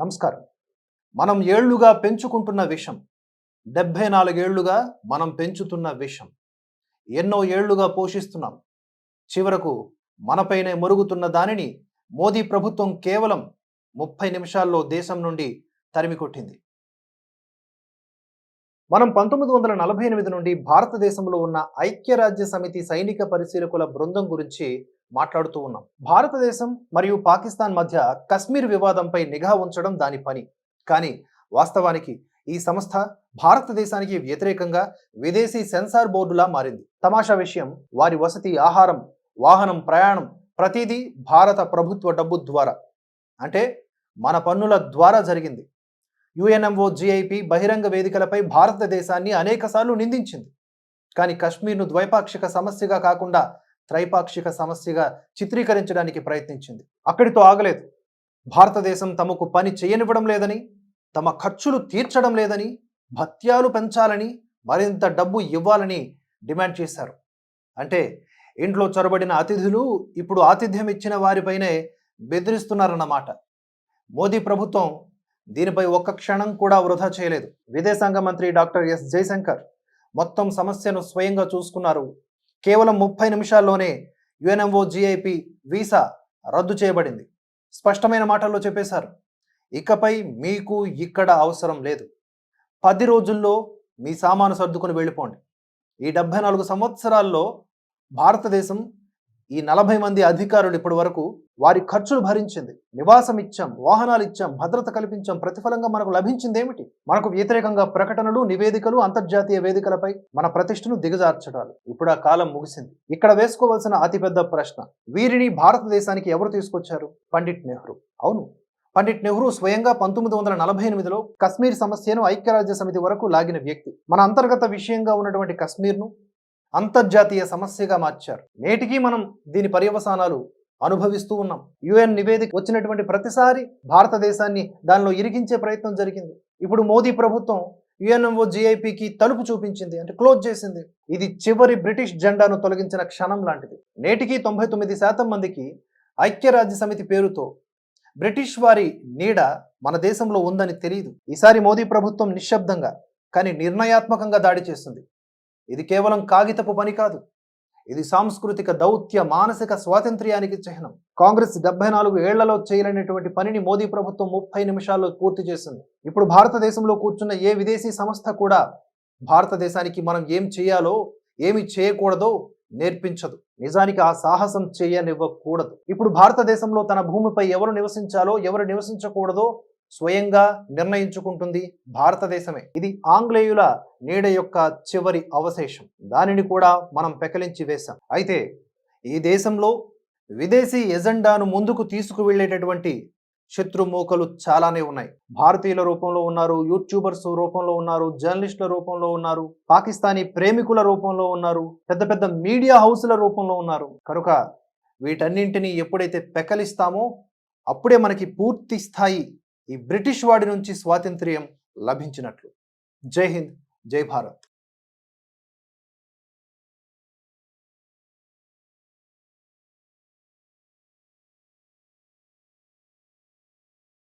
నమస్కారం. మనం ఏళ్ళుగా పెంచుకుంటున్న విషం డెబ్భై నాలుగేళ్ళుగా మనం పెంచుతున్న విషం ఎన్నో ఏళ్ళుగా పోషిస్తున్నాం. చివరకు మనపైనే మరుగుతున్న దానిని మోదీ ప్రభుత్వం కేవలం ముప్పై నిమిషాల్లో దేశం నుండి తరిమి కొట్టింది. మనం పంతొమ్మిది వందల నలభై ఎనిమిది నుండి భారతదేశంలో ఉన్న ఐక్యరాజ్య సమితి సైనిక పరిశీలకుల బృందం గురించి మాట్లాడుతూ ఉన్నాం. భారతదేశం మరియు పాకిస్తాన్ మధ్య కశ్మీర్ వివాదంపై నిఘా ఉంచడం దాని పని. కానీ వాస్తవానికి ఈ సంస్థ భారతదేశానికి వ్యతిరేకంగా విదేశీ సెన్సార్ బోర్డులా మారింది. తమాషా విషయం వారి వసతి ఆహారం వాహనం ప్రయాణం ప్రతిదీ భారత ప్రభుత్వ డబ్బు ద్వారా. అంటే మన పన్నుల ద్వారా జరిగింది. యుఎన్ఎంఓ జిఐపి బహిరంగ వేదికలపై భారతదేశాన్ని అనేకసార్లు నిందించింది. కానీ కశ్మీర్ను ద్వైపాక్షిక సమస్యగా కాకుండా త్రైపాక్షిక సమస్యగా చిత్రీకరించడానికి ప్రయత్నించింది. అక్కడితో ఆగలేదు. భారతదేశం తమకు పని చేయనివ్వడం లేదని తమ ఖర్చులు తీర్చడం లేదని భత్యాలు పెంచాలని మరింత డబ్బు ఇవ్వాలని డిమాండ్ చేశారు. అంటే ఇంట్లో చొరబడిన అతిథులు ఇప్పుడు ఆతిథ్యం ఇచ్చిన వారిపైనే బెదిరిస్తున్నారన్నమాట. మోదీ ప్రభుత్వం దీనిపై ఒక్క క్షణం కూడా వృధా చేయలేదు. విదేశాంగ మంత్రి డాక్టర్ ఎస్ జయశంకర్ మొత్తం సమస్యను స్వయంగా చూసుకున్నారు కేవలం ముప్పై నిమిషాల్లోనే యుఎన్ఎంఓ జిఐపి వీసా రద్దు చేయబడింది. స్పష్టమైన మాటల్లో చెప్పేశారు. ఇకపై మీకు ఇక్కడ అవసరం లేదు. పది రోజుల్లో మీ సామాను సర్దుకుని వెళ్ళిపోండి. ఈ డెబ్బై నాలుగు సంవత్సరాల్లో భారతదేశం ఈ నలభై మంది అధికారులు ఇప్పటి వరకు వారి ఖర్చులు భరించింది. నివాసం ఇచ్చాం వాహనాలు ఇచ్చాం భద్రత కల్పించాం ప్రతిఫలంగా మనకు లభించింది ఏమిటి? మనకు వ్యతిరేకంగా ప్రకటనలు నివేదికలు అంతర్జాతీయ వేదికలపై మన ప్రతిష్టను దిగజార్చడాలు. ఇప్పుడు ఆ కాలం ముగిసింది. ఇక్కడ వేసుకోవాల్సిన అతిపెద్ద ప్రశ్న వీరిని భారతదేశానికి ఎవరు తీసుకొచ్చారు? పండిట్ నెహ్రూ. అవును. పండిట్ నెహ్రూ స్వయంగా పంతొమ్మిది వందల నలభై ఎనిమిదిలో కశ్మీర్ సమస్యను ఐక్యరాజ్య సమితి వరకు లాగిన వ్యక్తి. మన అంతర్గత విషయంగా ఉన్నటువంటి కశ్మీర్ను అంతర్జాతీయ సమస్యగా మార్చారు. నేటికి మనం దీని పర్యవసానాలు అనుభవిస్తూ ఉన్నాం. యుఎన్ నివేదిక వచ్చినటువంటి ప్రతిసారి భారతదేశాన్ని దానిలో ఇరిగించే ప్రయత్నం జరిగింది. ఇప్పుడు మోదీ ప్రభుత్వం యుఎన్ఎంఓ జిఐపికి తలుపు చూపించింది అంటే క్లోజ్ చేసింది. ఇది చివరి బ్రిటిష్ జెండాను తొలగించిన క్షణం లాంటిది. నేటికి తొంభై తొమ్మిది శాతం మందికి ఐక్యరాజ్య సమితి పేరుతో బ్రిటిష్ వారి నీడ మన దేశంలో ఉందని తెలియదు ఈసారి మోదీ ప్రభుత్వం నిశ్శబ్దంగా కానీ నిర్ణయాత్మకంగా దాడి చేస్తుంది. ఇది కేవలం కాగితపు పని కాదు. ఇది సాంస్కృతిక దౌత్య మానసిక స్వాతంత్ర్యానికి చిహ్నం. కాంగ్రెస్ డెబ్బై నాలుగు ఏళ్ళలో చేయలేనటువంటి పనిని మోదీ ప్రభుత్వం ముప్పై నిమిషాల్లో పూర్తి చేసింది. ఇప్పుడు భారతదేశంలో కూర్చున్న ఏ విదేశీ సంస్థ కూడా భారతదేశానికి మనం ఏం చేయాలో ఏమి చేయకూడదో నేర్పించదు. నిజానికి ఆ సాహసం చేయనివ్వకూడదు. ఇప్పుడు భారతదేశంలో తన భూమిపై ఎవరు నివసించాలో ఎవరు నివసించకూడదో స్వయంగా నిర్ణయించుకుంటుంది భారతదేశమే. ఇది ఆంగ్లేయుల నీడ యొక్క చివరి అవశేషం. దానిని కూడా మనం పెకలించి వేశాం. అయితే ఈ దేశంలో విదేశీ ఎజెండాను ముందుకు తీసుకువెళ్ళేటటువంటి శత్రుమూకలు చాలానే ఉన్నాయి. భారతీయుల రూపంలో ఉన్నారు యూట్యూబర్స్ రూపంలో ఉన్నారు జర్నలిస్టుల రూపంలో ఉన్నారు పాకిస్తానీ ప్రేమికుల రూపంలో ఉన్నారు పెద్ద పెద్ద మీడియా హౌస్ల రూపంలో ఉన్నారు. కనుక వీటన్నింటినీ ఎప్పుడైతే పెకలిస్తామో అప్పుడే మనకి పూర్తి స్థాయి ఈ బ్రిటిష్ వాడి నుంచి స్వాతంత్ర్యం లభించినట్లు. జై హింద్ జై భారత్.